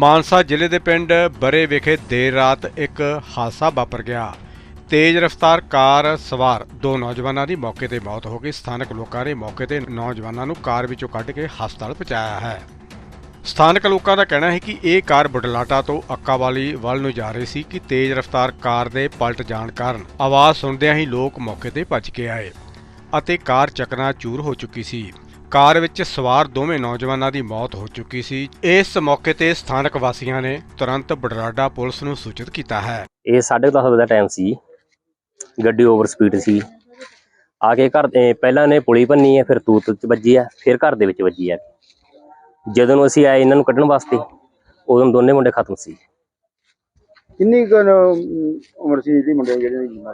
ਮਾਨਸਾ ਜ਼ਿਲ੍ਹੇ ਦੇ ਪਿੰਡ ਬਰੇ ਵਿਖੇ ਦੇਰ ਰਾਤ ਇੱਕ ਹਾਦਸਾ ਵਾਪਰ ਗਿਆ। ਤੇਜ਼ ਰਫ਼ਤਾਰ ਕਾਰ ਸਵਾਰ ਦੋ ਨੌਜਵਾਨਾਂ ਦੀ ਮੌਕੇ ਤੇ ਮੌਤ ਹੋ ਗਈ। ਸਥਾਨਕ ਲੋਕਾਂ ਨੇ ਮੌਕੇ ਤੇ ਨੌਜਵਾਨਾਂ ਨੂੰ ਕਾਰ ਵਿੱਚੋਂ ਕੱਢ ਕੇ ਹਸਪਤਾਲ ਪਹੁੰਚਾਇਆ ਹੈ। ਸਥਾਨਕ ਲੋਕਾਂ ਦਾ ਕਹਿਣਾ ਹੈ ਕਿ ਇਹ ਕਾਰ ਬੁਢਲਾਟਾ ਤੋਂ ਅੱਕਾਵਾਲੀ ਵੱਲ ਨੂੰ ਜਾ ਰਹੀ ਸੀ ਕਿ ਤੇਜ਼ ਰਫ਼ਤਾਰ ਕਾਰ ਦੇ ਪਲਟ ਜਾਣ ਕਾਰਨ ਆਵਾਜ਼ ਸੁਣਦਿਆਂ ਹੀ ਲੋਕ ਮੌਕੇ ਤੇ ਭੱਜ ਕੇ ਆਏ ਅਤੇ ਕਾਰ ਚਕਨਾ ਚੂਰ ਹੋ ਚੁੱਕੀ ਸੀ। ਕਾਰ ਵਿੱਚ ਸਵਾਰ ਦੋਵੇਂ ਨੌਜਵਾਨਾਂ ਦੀ ਮੌਤ ਹੋ ਚੁੱਕੀ ਸੀ। ਇਸ ਮੌਕੇ ਤੇ ਸਥਾਨਕ ਵਾਸੀਆਂ ਨੇ ਤੁਰੰਤ ਬਡਰਾਡਾ ਪੁਲਿਸ ਨੂੰ ਸੂਚਿਤ ਕੀਤਾ ਹੈ। ਇਹ 10:30 ਵਜੇ ਦਾ ਟਾਈਮ ਸੀ। ਗੱਡੀ ਓਵਰ ਸਪੀਡ ਸੀ। ਆ ਕੇ ਘਰ ਦੇ ਪਹਿਲਾਂ ਨੇ ਪੁਲੀ ਭੰਨੀ ਹੈ ਫਿਰ ਤੂਤ ਚ ਵੱਜੀ ਹੈ ਫਿਰ ਘਰ ਦੇ ਵਿੱਚ ਵੱਜੀ ਹੈ। ਜਦੋਂ ਨੂੰ ਅਸੀਂ ਆਏ ਇਹਨਾਂ ਨੂੰ ਕੱਢਣ ਵਾਸਤੇ ਉਦੋਂ ਦੋਨੇ ਮੁੰਡੇ ਖਤਮ ਸੀ। ਕਿੰਨੀ ਕੁ ਉਮਰ ਸੀ ਜਿਹੜੀ ਮੁੰਡੇ ਜਿਹੜੇ ਦੀ?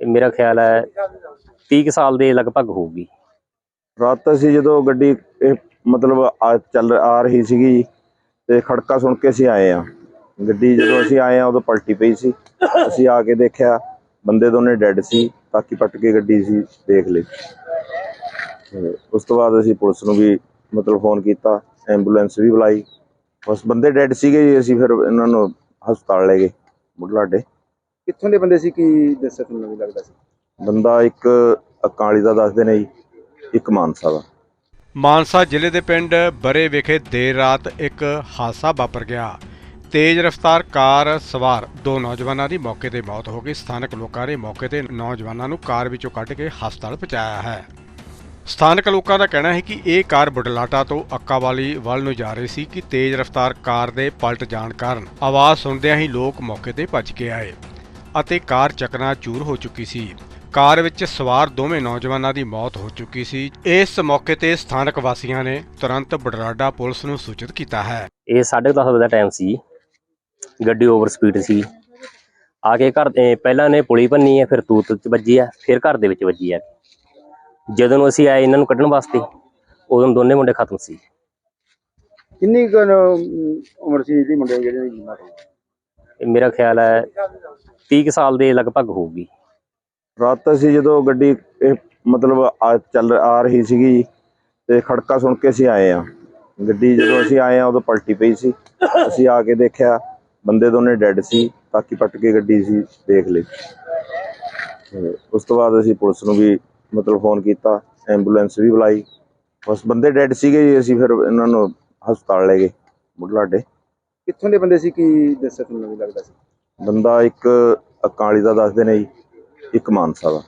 ਇਹ ਮੇਰਾ ਖਿਆਲ ਹੈ 30 ਕੁ ਸਾਲ ਦੇ ਲਗਭਗ ਹੋਊਗੀ। ਰਾਤ ਅਸੀਂ ਜਦੋਂ ਗੱਡੀ ਇਹ ਮਤਲਬ ਆ ਚੱਲ ਆ ਰਹੀ ਸੀਗੀ ਤੇ ਖੜਕਾ ਸੁਣ ਕੇ ਅਸੀਂ ਆਏ ਆ ਗੱਡੀ ਜਦੋਂ ਅਸੀਂ ਆਏ ਆ ਉਦੋਂ ਪਲਟੀ ਪਈ ਸੀ। ਅਸੀਂ ਆ ਕੇ ਦੇਖਿਆ ਬੰਦੇ ਦੋਨੇ ਡੈੱਡ ਸੀ ਤਾਕੀ ਪੱਟ ਕੇ ਗੱਡੀ ਸੀ ਦੇਖ ਲਈ। ਤੇ ਉਸ ਤੋਂ ਬਾਅਦ ਅਸੀਂ ਪੁਲਿਸ ਨੂੰ ਵੀ ਮਤਲਬ ਫੋਨ ਕੀਤਾ ਐਂਬੂਲੈਂਸ ਵੀ ਬੁਲਾਈ। ਬਸ ਬੰਦੇ ਡੈੱਡ ਸੀਗੇ ਜੀ ਅਸੀਂ ਫਿਰ ਇਹਨਾਂ ਨੂੰ ਹਸਪਤਾਲ ਲੈ ਗਏ ਬੁਢਲਾਡੇ। ਕਿੱਥੋਂ ਦੇ ਬੰਦੇ ਸੀ ਕੀ ਦੱਸਿਆ ਤੁਹਾਨੂੰ ਵੀ ਲੱਗਦਾ ਸੀ? ਬੰਦਾ ਇੱਕ ਅਕਾਲੀ ਦਾ ਦੱਸਦੇ ਨੇ ਜੀ। ਇੱਕ ਮਾਨਸਾ ਦਾ। ਮਾਨਸਾ ਜ਼ਿਲ੍ਹੇ ਦੇ ਪਿੰਡ ਬਰੇ ਵਿਖੇ ਦੇਰ ਰਾਤ ਇੱਕ ਹਾਦਸਾ ਵਾਪਰ ਗਿਆ। ਤੇਜ਼ ਰਫ਼ਤਾਰ ਕਾਰ ਸਵਾਰ ਦੋ ਨੌਜਵਾਨਾਂ ਦੀ ਮੌਕੇ ਤੇ ਮੌਤ ਹੋ ਗਈ। ਸਥਾਨਕ ਲੋਕਾਂ ਨੇ ਮੌਕੇ ਤੇ ਨੌਜਵਾਨਾਂ ਨੂੰ ਕਾਰ ਵਿੱਚੋਂ ਕੱਢ ਕੇ ਹਸਪਤਾਲ ਪਹੁੰਚਾਇਆ ਹੈ। ਸਥਾਨਕ ਲੋਕਾਂ ਦਾ ਕਹਿਣਾ ਹੈ ਕਿ ਇਹ ਕਾਰ ਬੁਢਲਾਟਾ ਤੋਂ ਅੱਕਾਵਾਲੀ ਵੱਲ ਨੂੰ ਜਾ ਰਹੀ ਸੀ ਕਿ ਤੇਜ਼ ਰਫ਼ਤਾਰ ਕਾਰ ਦੇ ਪਲਟ ਜਾਣ ਕਾਰਨ ਆਵਾਜ਼ ਸੁਣਦਿਆਂ ਹੀ ਲੋਕ ਮੌਕੇ ਤੇ ਭੱਜ ਕੇ ਆਏ ਅਤੇ ਕਾਰ ਚਕਨਾ ਚੂਰ ਹੋ ਚੁੱਕੀ ਸੀ। ਕਾਰ ਵਿੱਚ ਸਵਾਰ ਦੋਵੇਂ ਨੌਜਵਾਨਾਂ ਦੀ ਮੌਤ ਹੋ ਚੁੱਕੀ ਸੀ। ਇਸ ਮੌਕੇ ਤੇ ਸਥਾਨਕ ਵਾਸੀਆਂ ਨੇ ਤੁਰੰਤ ਬਡਰਾਡਾ ਪੁਲਿਸ ਨੂੰ ਸੂਚਿਤ ਕੀਤਾ ਹੈ। ਇਹ 10:30 ਵਜੇ ਦਾ ਟਾਈਮ ਸੀ। ਗੱਡੀ ਓਵਰ ਸਪੀਡ ਸੀ। ਆ ਕੇ ਘਰ ਦੇ ਪਹਿਲਾਂ ਨੇ ਪੁਲੀ ਭੰਨੀ ਹੈ ਫਿਰ ਤੂਤ ਚ ਵੱਜੀ ਹੈ ਫਿਰ ਘਰ ਦੇ ਵਿੱਚ ਵੱਜੀ ਹੈ। ਜਦੋਂ ਨੂੰ ਅਸੀਂ ਆਏ ਇਹਨਾਂ ਨੂੰ ਕੱਢਣ ਵਾਸਤੇ ਉਦੋਂ ਦੋਨੇ ਮੁੰਡੇ ਖਤਮ ਸੀ। ਕਿੰਨੀ ਕੁ ਉਮਰ ਸੀ ਜਿਹੜੀ ਮੁੰਡੇ ਜਿਹੜੇ ਦੀ ਮੌਤ ਹੋਈ? ਇਹ ਮੇਰਾ ਖਿਆਲ ਹੈ 30 ਕੁ ਸਾਲ ਦੇ ਲਗਭਗ ਹੋਊਗੀ। ਰਾਤ ਅਸੀਂ ਜਦੋਂ ਗੱਡੀ ਇਹ ਮਤਲਬ ਆ ਚੱਲ ਆ ਰਹੀ ਸੀਗੀ ਤੇ ਖੜਕਾ ਸੁਣ ਕੇ ਅਸੀਂ ਆਏ ਆ ਗੱਡੀ ਜਦੋਂ ਅਸੀਂ ਆਏ ਆ ਉਦੋਂ ਪਲਟੀ ਪਈ ਸੀ। ਅਸੀਂ ਆ ਕੇ ਦੇਖਿਆ ਬੰਦੇ ਦੋਨੇ ਡੈੱਡ ਸੀ ਤਾਕੀ ਪੱਟ ਕੇ ਗੱਡੀ ਸੀ ਦੇਖ ਲਈ। ਤੇ ਉਸ ਤੋਂ ਬਾਅਦ ਅਸੀਂ ਪੁਲਿਸ ਨੂੰ ਵੀ ਮਤਲਬ ਫੋਨ ਕੀਤਾ ਐਂਬੂਲੈਂਸ ਵੀ ਬੁਲਾਈ। ਬਸ ਬੰਦੇ ਡੈੱਡ ਸੀਗੇ ਜੀ ਅਸੀਂ ਫਿਰ ਇਹਨਾਂ ਨੂੰ ਹਸਪਤਾਲ ਲੈ ਗਏ ਬੁਢਲਾਡੇ। ਕਿੱਥੋਂ ਦੇ ਬੰਦੇ ਸੀ ਕੀ ਦੱਸਿਆ ਤੁਹਾਨੂੰ ਵੀ ਲੱਗਦਾ ਸੀ? ਬੰਦਾ ਇੱਕ ਅਕਾਲੀ ਦਾ ਦੱਸਦੇ ਨੇ ਜੀ। ਇੱਕ ਮਾਨਸਾ ਦਾ।